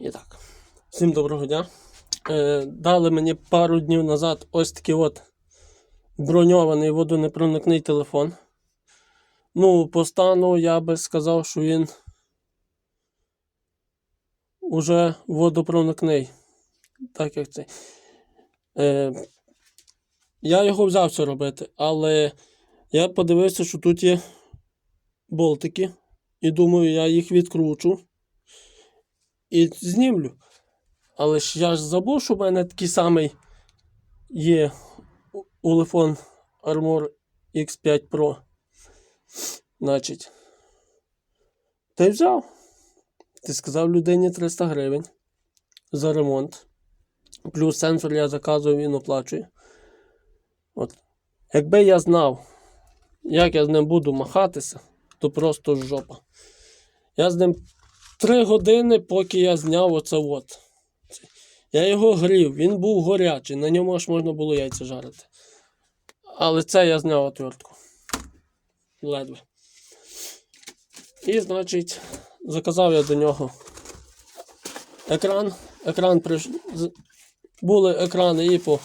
І так. Всім доброго дня. Е, дали мені пару днів назад ось такий от броньований водонепроникний телефон. Ну, по стану я би сказав, що він уже водопроникний. Так як цей. Е, я його взявся робити, але я подивився, що тут є болтики. І думаю, я їх відкручу і знімлю. Але ж я ж забув, що в мене такий самий є у- Ulefone Armor X5 Pro. Значить. Й взяв. Ти сказав людині 300 гривень за ремонт. Плюс сенсор я заказую, він оплачує. От. Якби я знав, як я з ним буду махатися, то просто жопа. Я з ним три години, поки я зняв оце от. Я його грів, він був горячий, на ньому аж можна було яйця жарити. Але це я зняв отвертку. Ледве. І, значить, заказав я до нього екран. Екран приш... Були екрани і по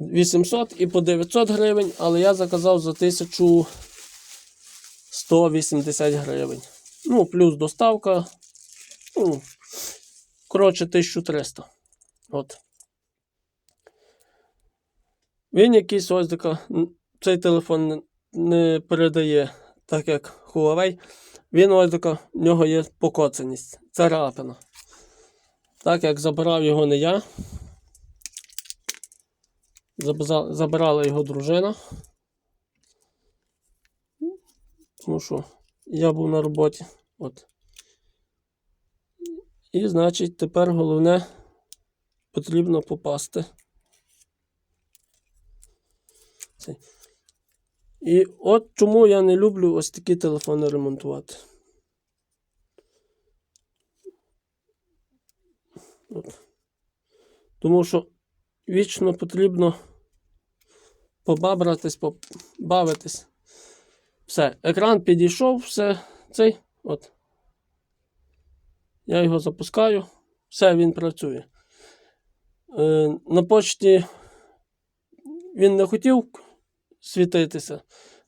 800, і по 900 гривень, але я заказав за 1180 гривень. Ну, плюс доставка. Ну, коротше, 1300. От. Він якийсь ось така. Цей телефон не, передає, так як Huawei. Він ось така, в нього є покоцаність. Царапина. Так як забирав його не я. Забирала його дружина. Тому що я був на роботі. От. І, значить, тепер головне потрібно попасти. І от чому я не люблю ось такі телефони ремонтувати. От. Тому що вічно потрібно побабратись, побавитись. Все, екран підійшов, все, цей, от. Я його запускаю, все, він працює. Е, на почті він не хотів світитися.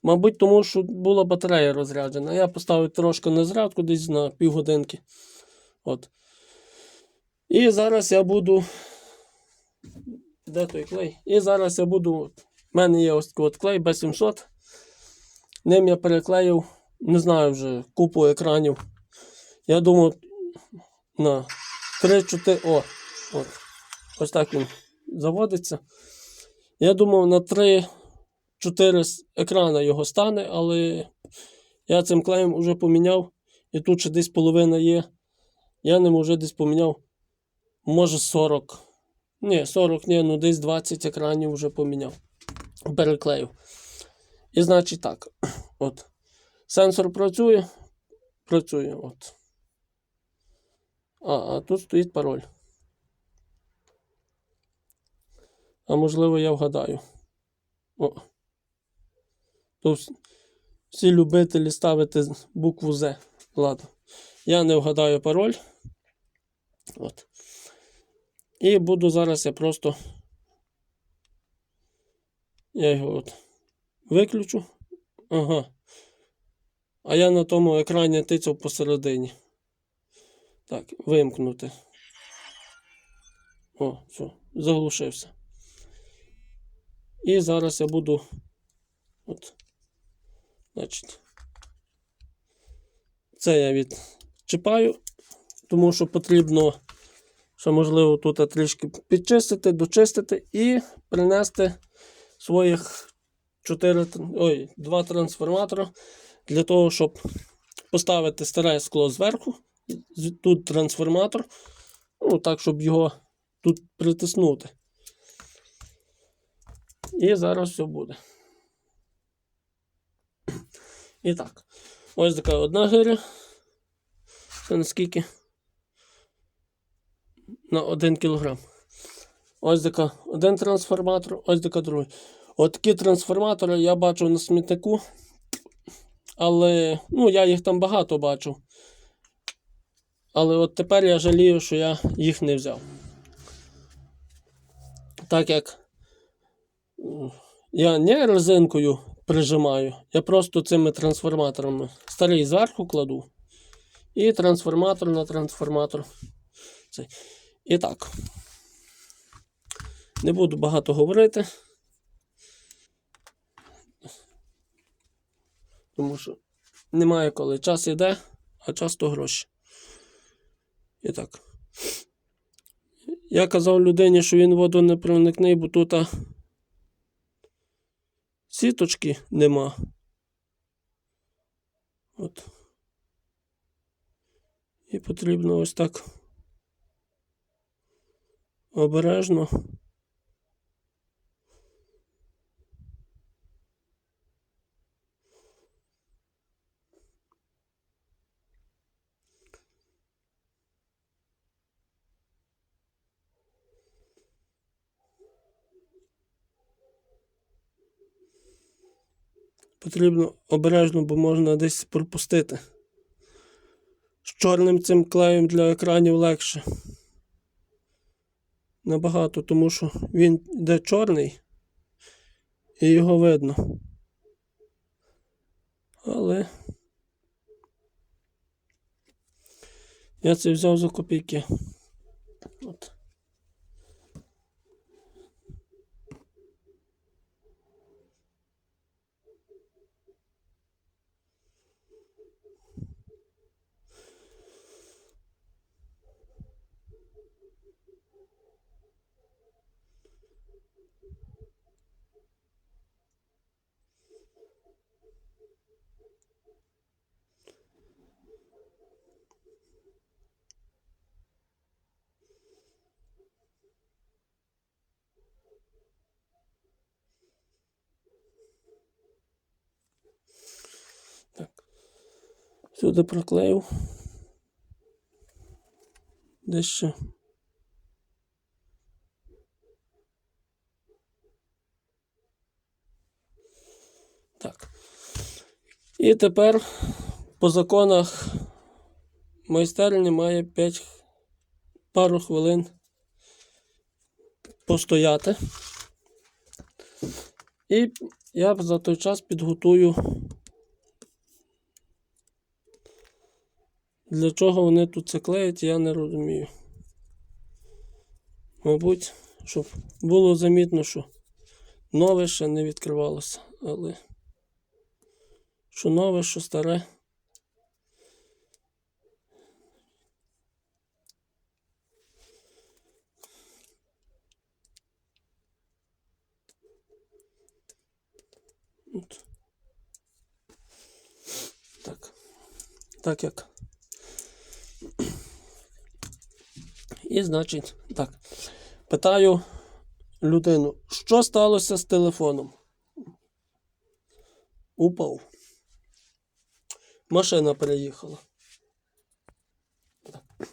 Мабуть, тому що була батарея розряджена. Я поставив трошки на зарядку десь на півгодинки. От. І зараз я буду. Де той клей? І зараз я буду. У мене є ось такий от клей B700. Ним я переклеїв, не знаю вже, купу екранів. Я думав, на 3-4. О, от. Ось так він заводиться. Я думав, на 3-4 екрана його стане, але я цим клеєм вже поміняв. І тут ще десь половина є. Я ним вже десь поміняв. Може 40. Ні, 40, ні, ну десь 20 екранів вже поміняв. Переклеїв. І значить так. От. Сенсор працює. Працює. От. А, а тут стоїть пароль. А можливо, я вгадаю. О. То всі любителі ставити букву З. Ладно. Я не вгадаю пароль. От. І буду зараз я просто. Я його от виключу. Ага. А я на тому екрані тицяв посередині. Так, вимкнути. О, все, заглушився. І зараз я буду. От. Значить. Це я відчіпаю, тому що потрібно, що можливо тут трішки підчистити, дочистити і принести своїх 4, ой, 2 трансформатора для того, щоб поставити старе скло зверху. Тут трансформатор. Ну, так, щоб його тут притиснути. І зараз все буде. І так. Ось така одна гиря. Це наскільки? На 1 кг. Ось така один трансформатор, ось така другий. От такі трансформатори я бачу на смітнику. Але ну, я їх там багато бачив. Але от тепер я жалію, що я їх не взяв. Так як я не резинкою прижимаю, я просто цими трансформаторами старий зверху кладу. І трансформатор на трансформатор. І так. Не буду багато говорити. Тому що немає коли. Час іде, а час то гроші. І так. Я казав людині, що він воду не проникне, бо тут сіточки нема. От. І потрібно ось так обережно. Потрібно обережно, бо можна десь пропустити. З чорним цим клеєм для екранів легше. Набагато, тому що він йде чорний і його видно. Але я це взяв за копійки. От. Так. Сюди проклеїв. Десь ще. Так. І тепер по законах майстерні має 5 пару хвилин постояти. І я за той час підготую Для чого вони тут це клеять, я не розумію. Мабуть, щоб було замітно, що нове ще не відкривалося, але що нове, що старе. От. Так. Так як І, значить, так. Питаю людину, що сталося з телефоном? Упав. Машина переїхала. Так.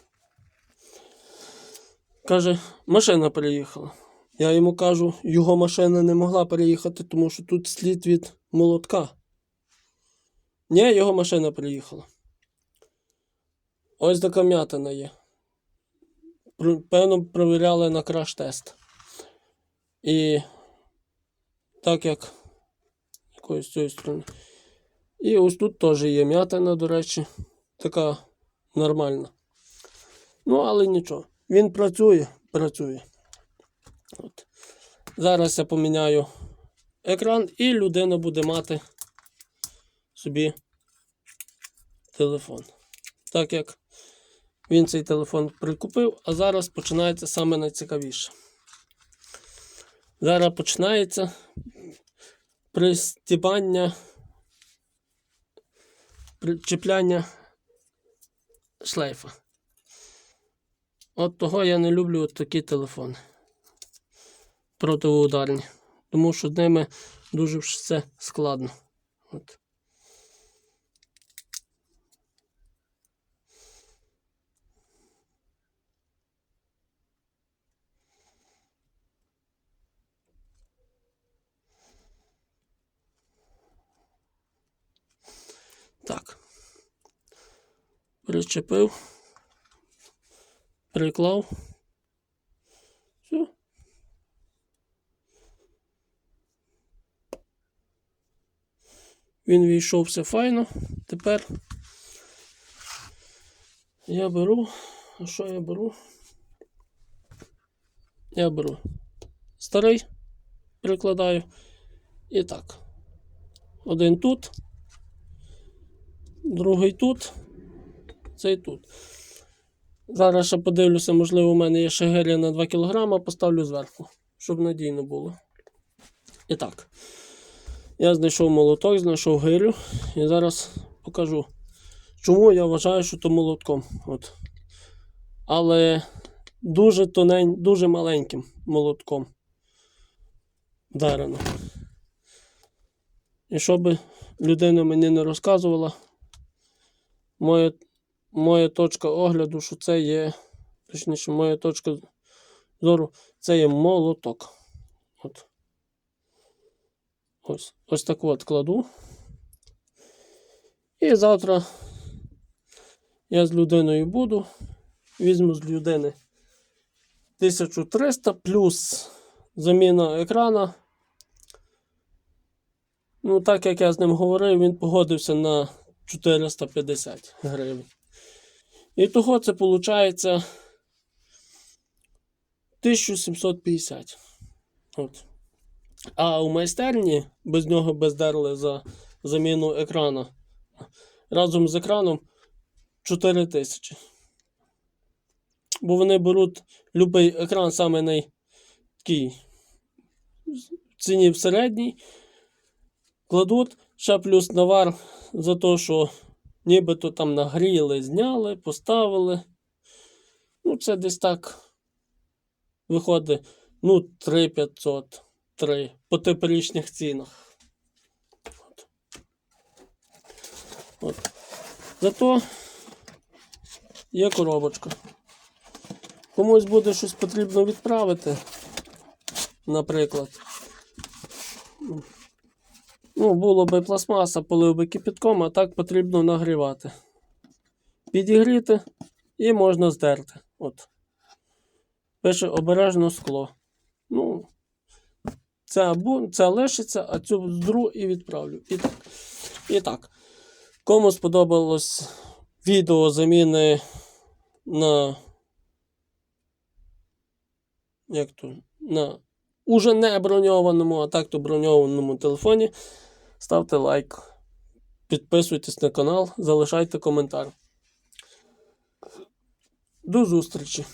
Каже, машина переїхала. Я йому кажу, його машина не могла переїхати, тому що тут слід від молотка. Ні, його машина переїхала. Ось така м'ятина є. Певно, провіряли на краш-тест. І так як якоюсь з цієї сторони. І ось тут теж є м'ятина, до речі, така нормальна. Ну, але нічого. Він працює, працює. От. Зараз я поміняю екран, і людина буде мати собі телефон. Так як він цей телефон прикупив, а зараз починається саме найцікавіше. Зараз починається пристібання, причепляння шлейфа. От того я не люблю от такі телефони протиударні, тому що з ними дуже все складно. От. Так. Причепив. Приклав. Все. Він війшов все файно. Тепер я беру. А що я беру? Я беру старий, прикладаю. І так. Один тут, другий тут, цей тут. Зараз ще подивлюся, можливо, у мене є ще гелія на 2 кг, поставлю зверху, щоб надійно було. І так. Я знайшов молоток, знайшов гирю і зараз покажу, чому я вважаю, що то молотком. От. Але дуже тонень, дуже маленьким молотком вдарено. І щоб людина мені не розказувала, моя, моя точка огляду, що це є, точніше, моя точка зору, це є молоток. Ось, ось так от кладу. І завтра я з людиною буду. Візьму з людини 1300 плюс заміна екрана. Ну, так як я з ним говорив, він погодився на 450 гривень. І того це виходить 1750. От. А у майстерні без нього бездерли за заміну екрана. Разом з екраном 4 тисячі. Бо вони беруть будь-який екран саме най такий в ціні в середній. Кладуть ще плюс навар за те, що нібито там нагріли, зняли, поставили. Ну, це десь так виходить, ну, 3500. 3 по теперішніх цінах. От. От. Зато є коробочка. Комусь буде щось потрібно відправити, наприклад. Ну, було би пластмаса, полив би кипятком, а так потрібно нагрівати. Підігріти і можна здерти. От. Пише обережно скло. Ну, це або це лишиться, а цю здру і відправлю. І так. І так. Кому сподобалось відео заміни на. Як то? На уже не броньованому, а так то броньованому телефоні. Ставте лайк. Підписуйтесь на канал, залишайте коментар. До зустрічі!